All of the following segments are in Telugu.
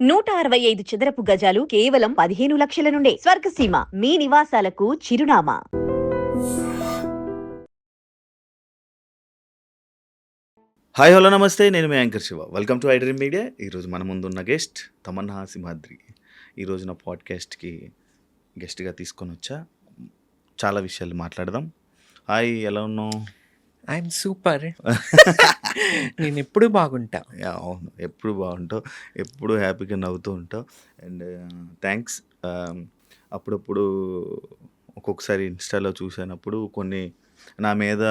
నూట అరవై ఐదు చదరపు గజాలు కేవలం పదిహేను లక్షల నుండే. స్వర్గసీమ మీ నివాసాలకు చిరునామా. హాయ్ హలో నమస్తే. నేను మీ anchor Shiva. Welcome to iDream media. ఈరోజు మన ముందున్న గెస్ట్ తమన్నా సింహాద్రి. ఈరోజు నా పాడ్కాస్ట్కి గెస్ట్గా తీసుకొని వచ్చా. చాలా విషయాలు మాట్లాడదాం. హాయ్ ఎలా ఉన్నావు? I'm super. నేను ఎప్పుడు బాగుంటా. యా, అవును. ఎప్పుడు బాగుంటావు ఎప్పుడు హ్యాపీగా నవ్వుతూ ఉంటావు. అండ్ థ్యాంక్స్ అప్పుడప్పుడు ఒక్కొక్కసారి ఇన్స్టాలో చూసినప్పుడు కొన్ని నా మీద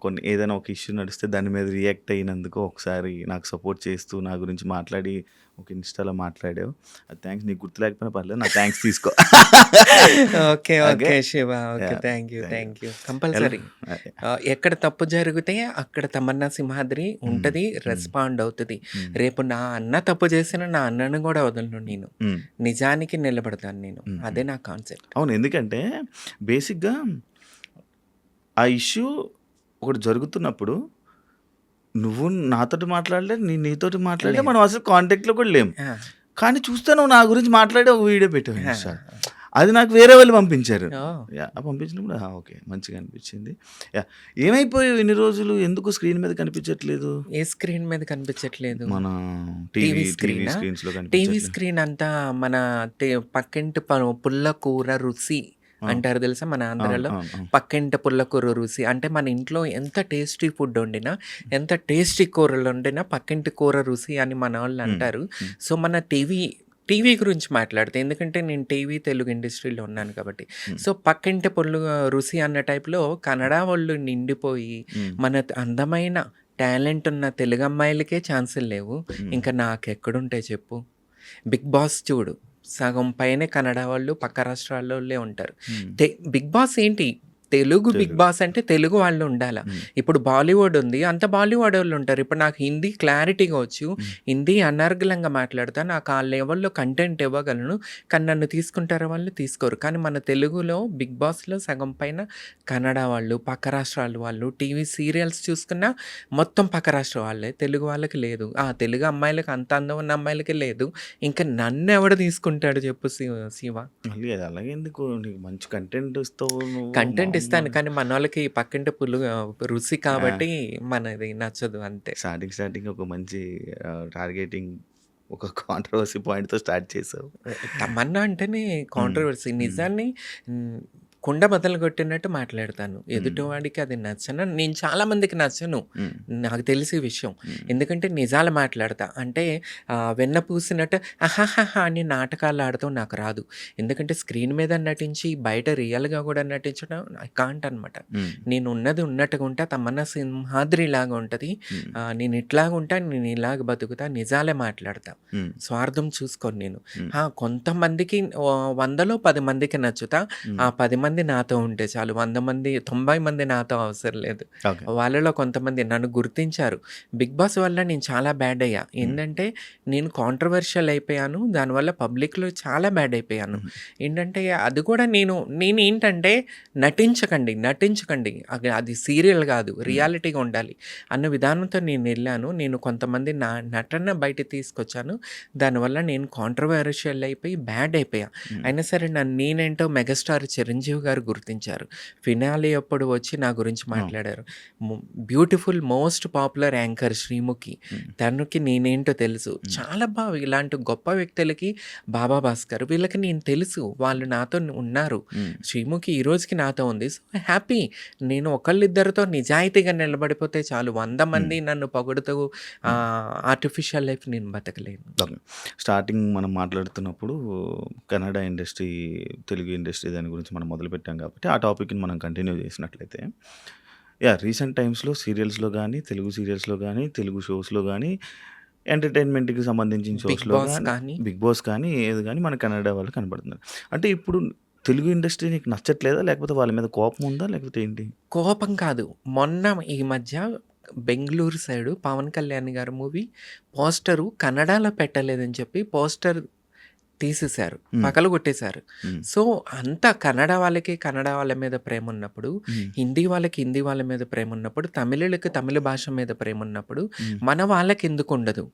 కొన్ని ఏదైనా ఒక ఇష్యూ నడిస్తే దాని మీద రియాక్ట్ అయినందుకు ఒకసారి నాకు సపోర్ట్ చేస్తూ నా గురించి మాట్లాడి ఒక ఇన్స్టాలో మాట్లాడావు. థ్యాంక్స్ నీకు గుర్తు లేకపోయినా పర్లేదు నా థ్యాంక్స్ తీసుకో. Okay. Okay? Shiva. Okay thank you thank you. Compulsory. ఎక్కడ తప్పు జరిగితే అక్కడ తమన్నా సింహాద్రి ఉంటది రెస్పాండ్ అవుతుంది. రేపు నా అన్న తప్పు చేసిన నా అన్నను కూడా వదలను నేను. నిజానికి నిలబడతాను నేను. అదే నా కాన్సెప్ట్ అవును ఎందుకంటే బేసిక్గా ఆ ఇష్యూ ఒకటి జరుగుతున్నప్పుడు నువ్వు నాతోటి మాట్లాడలే నేను నీతోటి మాట్లాడలే. మనం అసలు కాంటాక్ట్లో కూడా లేం కానీ చూస్తే నువ్వు నా గురించి మాట్లాడి ఒక వీడియో పెట్టావు ఇన్స్టా. అది నాకు వేరే వాళ్ళు పంపించారు. పంపించినప్పుడు ఓకే మంచిగా అనిపించింది. యా ఏమైపోయావు ఇన్ని రోజులు? ఎందుకు స్క్రీన్ మీద కనిపించట్లేదు? ఏ స్క్రీన్ మీద కనిపించట్లేదు? మన టీవీ లో టీవీ స్క్రీన్ అంతా మన పక్కింటి పుల్ల కూర రుచి. అంటారు తెలుసా? మన ఆంధ్రలో పక్కింట పుల్లకూర రుచి. అంటే మన ఇంట్లో ఎంత టేస్టీ ఫుడ్ వండినా ఎంత టేస్టీ కూరలు వండినా పక్కింటి కూర రుచి అని మన వాళ్ళు అంటారు. సో మన టీవీ టీవీ గురించి మాట్లాడితే ఎందుకంటే నేను టీవీ తెలుగు ఇండస్ట్రీలో ఉన్నాను కాబట్టి. సో పక్కింటి పుల్లు రుచి అన్న టైప్లో కన్నడ వాళ్ళు నిండిపోయి. మన అందమైన టాలెంట్ ఉన్న తెలుగు అమ్మాయిలకే ఛాన్సులు లేవు. ఇంకా నాకెక్కడుంటాయి చెప్పు? బిగ్ బాస్ చూడు. సగం పైనే కన్నడ వాళ్ళు పక్క రాష్ట్రాల్లో ఉంటారు. బిగ్ బాస్ ఏంటి? తెలుగు బిగ్. బాస్ అంటే తెలుగు వాళ్ళు ఉండాల. ఇప్పుడు బాలీవుడ్ ఉంది. అంత బాలీవుడ్ వాళ్ళు ఉంటారు. ఇప్పుడు నాకు హిందీ క్లారిటీగా వచ్చు. హిందీ అనర్గళంగా మాట్లాడతా. నాకు ఆ లెవెల్లో కంటెంట్ ఇవ్వగలను. కానీ నన్ను తీసుకుంటారు వాళ్ళు? తీసుకోరు. కానీ మన తెలుగులో బిగ్ బాస్లో సగం పైన కన్నడ వాళ్ళు పక్క రాష్ట్రాల వాళ్ళు టీవీ సీరియల్స్ చూసుకున్నా మొత్తం పక్క రాష్ట్ర వాళ్ళే. తెలుగు వాళ్ళకి లేదు. ఆ తెలుగు అమ్మాయిలకి అంత అందం ఉన్న అమ్మాయిలకి లేదు. ఇంకా నన్ను ఎవడు తీసుకుంటాడు చెప్పు శివ- అది అలాగే ఎందుకు నీకు మంచి కంటెంట్ ఇస్తావు నువ్వు. కంటెంట్ ఇస్తాను. కానీ మన వాళ్ళకి పక్కింటి పుల్లు రుచి కాబట్టి మనది నచ్చదు అంతే. స్టార్టింగ్ స్టార్టింగ్ ఒక మంచి టార్గెటింగ్ ఒక కాంట్రవర్సీ పాయింట్తో స్టార్ట్ చేసావు. తమన్నా అంటేనే కాంట్రవర్సీ నిజాన్ని కుండ బద్దలు కొట్టినట్టు మాట్లాడతాను. ఎదుటివాడికి అది నచ్చను. నేను చాలా మందికి నచ్చను. నాకు తెలిసే విషయం. ఎందుకంటే నిజాలు మాట్లాడతా. అంటే వెన్న పూసినట్టు అహాహా అని నాటకాలు ఆడతాం నాకు రాదు. ఎందుకంటే స్క్రీన్ మీద నటించి బయట రియల్గా కూడా నటించడం ఐ కాంట్ అనమాట. నేను ఉన్నది ఉన్నట్టుగా ఉంటా. తమన్నా సింహాద్రి లాగా ఉంటుంది. నేను ఇట్లాగ ఉంటా నేను ఇలాగ బతుకుతా నిజాలే మాట్లాడతా. స్వార్థం చూసుకోను నేను. కొంతమందికి వందలో పది మందికి నచ్చుతా. ఆ పది మంది నాతో ఉంటే చాలు. వంద మంది తొంభై మంది నాతో అవసరం లేదు. వాళ్ళలో కొంతమంది నన్ను గుర్తించారు. బిగ్ బాస్ వల్ల నేను చాలా బ్యాడ్ అయ్యా. ఏంటంటే నేను కాంట్రవర్షియల్ అయిపోయాను. దానివల్ల పబ్లిక్లో చాలా బ్యాడ్ అయిపోయాను. ఏంటంటే అది కూడా నేను నేను ఏంటంటే నటించకండి నటించకండి. అది అది సీరియల్ కాదు. రియాలిటీగా ఉండాలి. అన్న విధానంతో నేను వెళ్ళాను. నేను కొంతమంది నా నటన బయట తీసుకొచ్చాను. దానివల్ల నేను కాంట్రవర్షియల్ అయిపోయి బ్యాడ్ అయిపోయా. అయినా సరే నన్ను నేనేంటో మెగాస్టార్ చిరంజీవి గారు గుర్తించారు. ఫినాలి అప్పుడు వచ్చి నా గురించి మాట్లాడారు. Beautiful most popular anchor Sreemukhi. తనకి నేనేంటో తెలుసు. చాలా బాగా ఇలాంటి గొప్ప వ్యక్తులకి బాబా భాస్కర్ వీళ్ళకి నేను తెలుసు. వాళ్ళు నాతో ఉన్నారు. శ్రీముఖి ఈ రోజుకి నాతో ఉంది. So happy. నేను ఒకళ్ళిద్దరితో నిజాయితీగా నిలబడిపోతే చాలు. వంద మంది నన్ను పొగుడుతూ ఆర్టిఫిషియల్ లైఫ్ నేను బతకలేను. స్టార్టింగ్ మనం మాట్లాడుతున్నప్పుడు కన్నడ ఇండస్ట్రీ తెలుగు ఇండస్ట్రీ దాని గురించి మనం మొదలుపెట్టాం కాబట్టి ఆ టాపిక్ని మనం కంటిన్యూ చేసినట్లయితే యా రీసెంట్ టైమ్స్లో సీరియల్స్లో కానీ తెలుగు సీరియల్స్లో కానీ తెలుగు షోస్లో కానీ ఎంటర్టైన్మెంట్కి సంబంధించిన షోస్లో కానీ బిగ్ బాస్ కానీ ఏది కానీ మన కన్నడ వాళ్ళు కనబడుతున్నారు. అంటే ఇప్పుడు తెలుగు ఇండస్ట్రీ నీకు నచ్చట్లేదా? లేకపోతే వాళ్ళ మీద కోపం ఉందా? లేకపోతే ఏంటి? కోపం కాదు. మొన్న ఈ మధ్య బెంగళూరు సైడు పవన్ కళ్యాణ్ గారి మూవీ పోస్టరు కన్నడలో పెట్టలేదని చెప్పి పోస్టర్ తీసేశారు. పగలు కొట్టేశారు. సో అంత కన్నడ వాళ్ళకి కన్నడ వాళ్ళ మీద ప్రేమ ఉన్నప్పుడు. హిందీ వాళ్ళకి హిందీ వాళ్ళ మీద ప్రేమ ఉన్నప్పుడు తమిళులకి తమిళ భాష మీద ప్రేమ ఉన్నప్పుడు. మన వాళ్ళకి ఎందుకు ఉండదు.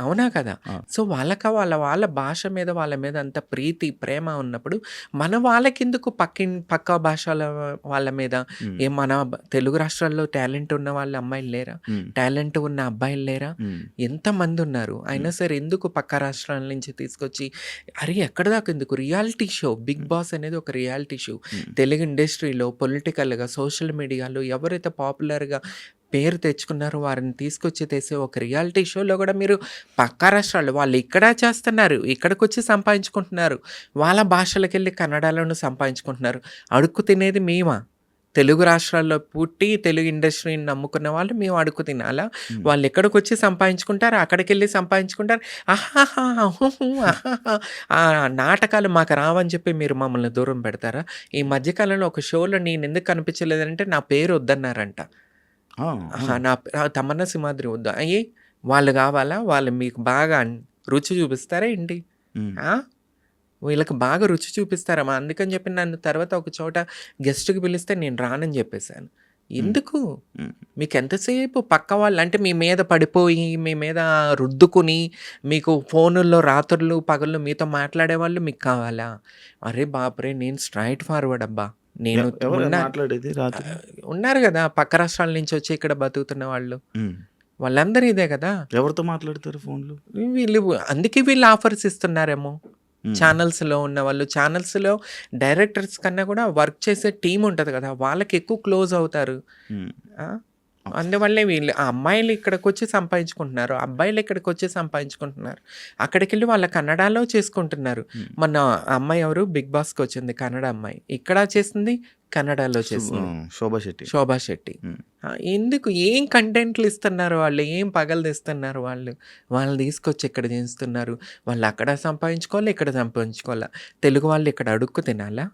అవునా కదా. సో వాళ్ళక వాళ్ళ వాళ్ళ భాష మీద వాళ్ళ మీద అంత ప్రీతి ప్రేమ ఉన్నప్పుడు మన వాళ్ళకి ఎందుకు పక్కిన్ పక్క భాషల వాళ్ళ మీద. ఏ మన తెలుగు రాష్ట్రాల్లో టాలెంట్ ఉన్న వాళ్ళ అమ్మాయిలు లేరా. టాలెంట్ ఉన్న అబ్బాయిలు లేరా. ఎంతమంది ఉన్నారు అయినా సరే ఎందుకు పక్క రాష్ట్రాల నుంచి తీసుకొచ్చి అరే ఎక్కడ దాకా ఎందుకు? రియాలిటీ షో బిగ్ బాస్ అనేది ఒక రియాలిటీ షో. తెలుగు ఇండస్ట్రీలో పొలిటికల్గా సోషల్ మీడియాలో ఎవరైతే పాపులర్గా పేరు తెచ్చుకున్నారో వారిని తీసుకొచ్చి తెసే ఒక రియాలిటీ షోలో కూడా మీరు పక్క రాష్ట్రాలు వాళ్ళు ఇక్కడ చేస్తున్నారు ఇక్కడికి వచ్చి సంపాదించుకుంటున్నారు వాళ్ళ భాషలకు వెళ్ళి కన్నడలోనూ సంపాదించుకుంటున్నారు అడుక్కు తినేది మేమా? తెలుగు రాష్ట్రాల్లో పుట్టి తెలుగు ఇండస్ట్రీని నమ్ముకున్న వాళ్ళు మేము అడుక్కు తినాలా. వాళ్ళు ఎక్కడికి వచ్చి సంపాదించుకుంటారు? అక్కడికి వెళ్ళి సంపాదించుకుంటారు. ఆ నాటకాలు మాకు రావని చెప్పి మీరు మమ్మల్ని దూరం పెడతారా? ఈ మధ్యకాలంలో ఒక షోలో నేను ఎందుకు కనిపించలేదంటే నా పేరు వద్దన్నారంట. నా తమన్నా సింహాద్రి వద్దా. అయ్యి వాళ్ళు కావాలా? వాళ్ళు మీకు బాగా రుచి చూపిస్తారా ఏంటి? వీళ్ళకి బాగా రుచి చూపిస్తారమ్మా అందుకని చెప్పి నన్ను తర్వాత ఒక చోట గెస్ట్కి పిలిస్తే నేను రానని చెప్పేశాను. ఎందుకు. మీకు ఎంతసేపు పక్క వాళ్ళు అంటే మీ మీద పడిపోయి మీ మీద రుద్దుకుని మీకు ఫోనుల్లో రాత్రులు పగళ్ళు మీతో మాట్లాడే వాళ్ళు మీకు కావాలా? అరే బాపురే నేను స్ట్రైట్ ఫార్వర్డ్ అబ్బా. నేను మాట్లాడేది ఉన్నారు కదా పక్క రాష్ట్రాల నుంచి వచ్చి ఇక్కడ బతుకుతున్న వాళ్ళు. వాళ్ళందరూ ఇదే కదా? ఎవరితో మాట్లాడతారు ఫోన్లు? వీళ్ళు అందుకే వీళ్ళు ఆఫర్స్ ఇస్తున్నారేమో. ఛానల్స్లో ఉన్న వాళ్ళు ఛానల్స్లో డైరెక్టర్స్ కన్నా కూడా వర్క్ చేసే టీం ఉంటుంది కదా వాళ్ళకి ఎక్కువ క్లోజ్ అవుతారు. ఆ? అందువల్లే వీళ్ళు ఆ అమ్మాయిలు ఇక్కడికి వచ్చి సంపాదించుకుంటున్నారు అబ్బాయిలు ఇక్కడికి వచ్చి సంపాదించుకుంటున్నారు. అక్కడికి వెళ్ళి వాళ్ళ కన్నడలో చేసుకుంటున్నారు. మన అమ్మాయి ఎవరు? బిగ్ బాస్కి వచ్చింది కన్నడ అమ్మాయి. ఇక్కడ చేసింది కన్నడలో చేసింది. శోభా శెట్టి. శోభా శెట్టి. ఎందుకు? ఏం కంటెంట్లు ఇస్తున్నారు వాళ్ళు? ఏం పగలు తెస్తున్నారు వాళ్ళు? వాళ్ళు తీసుకొచ్చి ఇక్కడ చేస్తున్నారు? వాళ్ళు అక్కడ సంపాదించుకోవాలి? ఇక్కడ సంపాదించుకోవాలా? తెలుగు వాళ్ళు ఇక్కడ అడుక్కు తినాలా?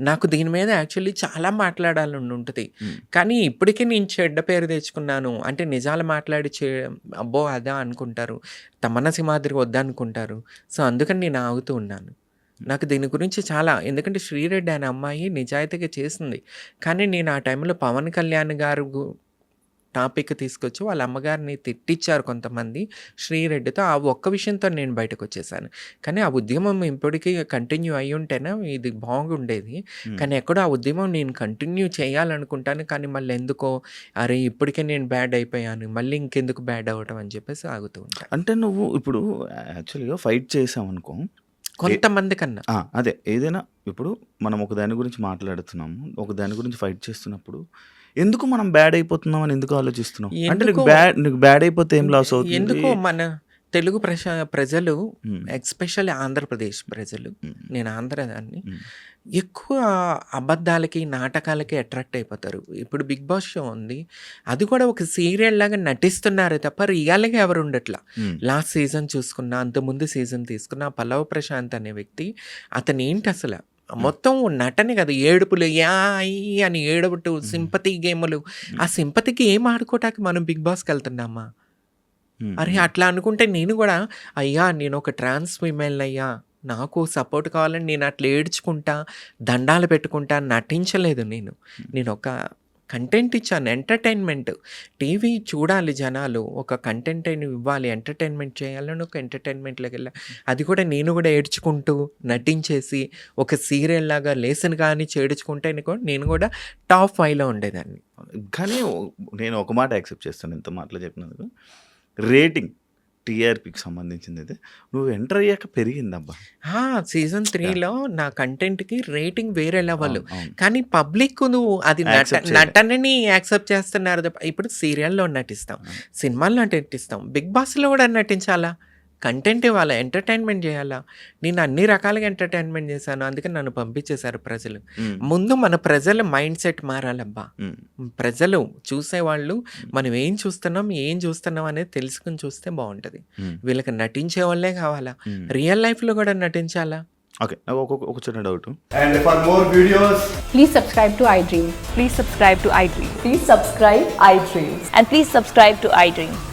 నాకు దీని మీద యాక్చువల్లీ చాలా మాట్లాడాలని ఉంటుంది. కానీ ఇప్పటికీ నేను చెడ్డ పేరు తెచ్చుకున్నాను. అంటే నిజాలు మాట్లాడి చే అబ్బో అదా అనుకుంటారు. తమన్న సింహాద్రి వద్దనుకుంటారు. సో అందుకని నేను ఆగుతూ ఉన్నాను. నాకు దీని గురించి చాలా ఎందుకంటే శ్రీరెడ్డి అనే అమ్మాయి నిజాయితీగా చేసింది. కానీ నేను ఆ టైంలో పవన్ కళ్యాణ్ గారు టాపిక్ తీసుకొచ్చి వాళ్ళ అమ్మగారిని తిట్టించారు కొంతమంది శ్రీరెడ్డితో. ఆ ఒక్క విషయంతో నేను బయటకు వచ్చేసాను కానీ ఆ ఉద్యమం ఇప్పటికీ కంటిన్యూ అయి ఉంటేనే ఇది బాగుండేది. కానీ ఎక్కడో ఆ ఉద్యమం నేను కంటిన్యూ చేయాలనుకుంటాను. కానీ మళ్ళీ ఎందుకో అరే ఇప్పటికే నేను బ్యాడ్ అయిపోయాను మళ్ళీ ఇంకెందుకు బ్యాడ్ అవ్వటం అని చెప్పేసి ఆగుతూ ఉంటాను. అంటే నువ్వు ఇప్పుడు యాక్చువల్గా ఫైట్ చేసావు అనుకో కొంతమంది కన్నా అదే ఏదైనా ఇప్పుడు మనం ఒక దాని గురించి మాట్లాడుతున్నాము ఒక దాని గురించి ఫైట్ చేస్తున్నప్పుడు ఎందుకు మనం బ్యాడ్ అయిపోతున్నాం అని ఎందుకు ఆలోచిస్తున్నాం అంటే నీకు బ్యాడ్ నీకు బ్యాడ్ అయిపోతే ఏం లాస్ అవుతుంది ఎందుకో మన తెలుగు ప్రజ ప్రజలు. ఎక్స్పెషల్లీ ఆంధ్రప్రదేశ్ ప్రజలు. నేను ఆంధ్ర దాన్ని. ఎక్కువ అబద్ధాలకి నాటకాలకి అట్రాక్ట్ అయిపోతారు. ఇప్పుడు బిగ్ బాస్ షో ఉంది. అది కూడా ఒక సీరియల్ లాగా నటిస్తున్నారు తప్ప రియల్గా ఎవరు ఉండట్లా. లాస్ట్ సీజన్ చూసుకున్నా అంతకుముందు సీజన్ తీసుకున్న పల్లవ ప్రశాంత్ అనే వ్యక్తి అతను ఏంటి అసలు మొత్తం నటనే కదా. ఏడుపులు యా ఈ అని ఏడుపుటు సింపతి గేములు. ఆ సింపతికి ఏం ఆడుకోవటానికి మనం బిగ్ బాస్కి వెళ్తున్నామా. అరే అట్లా అనుకుంటే నేను కూడా అయ్యా నేను ఒక ట్రాన్స్ ఫీమేల్ అయ్యా. నాకు సపోర్ట్ కావాలని నేను అట్లా ఏడ్చుకుంటా దండాలు పెట్టుకుంటా నటించలేదు నేను. నేను ఒక కంటెంట్ ఇచ్చాను ఎంటర్టైన్మెంట్ టీవీ చూడాలి జనాలు ఒక కంటెంట్ అయిన ఇవ్వాలి ఎంటర్టైన్మెంట్ చేయాలని ఒక ఎంటర్టైన్మెంట్లోకి వెళ్ళా. అది కూడా నేను కూడా ఏడ్చుకుంటూ నటించేసి ఒక సీరియల్ లాగా లేసన్ కానీ చేడుచుకుంటే నేను కూడా టాప్ ఫైవ్లో ఉండేదాన్ని. కానీ నేను ఒక మాట యాక్సెప్ట్ చేస్తాను ఇంత మాటలు చెప్పినందుకు. రేటింగ్. టీఆర్పీకి సంబంధించింది అయితే నువ్వు ఎంటర్ అయ్యాక పెరిగిందబ్బా. సీజన్ త్రీలో నా కంటెంట్కి రేటింగ్ వేరే లెవెల్. కానీ పబ్లిక్ నువ్వు అది. నటనని యాక్సెప్ట్ చేస్తున్నారు ఇప్పుడు సీరియల్లో నటిస్తాం. సినిమాల్లో నటిస్తాం. బిగ్ బాస్లో కూడా నటించాలా? కంటెంట్ ఇవ్వాలా ఎంటర్టైన్మెంట్ చేయాలా నేను అన్ని రకాలుగా ఎంటర్టైన్మెంట్ చేశాను అందుకని నన్ను పంపించేశారు ప్రజలు. ముందు మన ప్రజల మైండ్ సెట్ మారాలబ్బా. ప్రజలు చూసేవాళ్ళు మనం ఏం చూస్తున్నాం ఏం చూస్తున్నాం అనేది తెలుసుకుని చూస్తే బాగుంటుంది. వీళ్ళకి నటించే వాళ్ళే కావాలా. రియల్ లైఫ్లో కూడా నటించాలా ఓకే నాకు ఒక ఒక చిన్న doubt And for more videos, Please subscribe to iDream. Please subscribe to iDream. Please subscribe iDream. And please subscribe to iDream.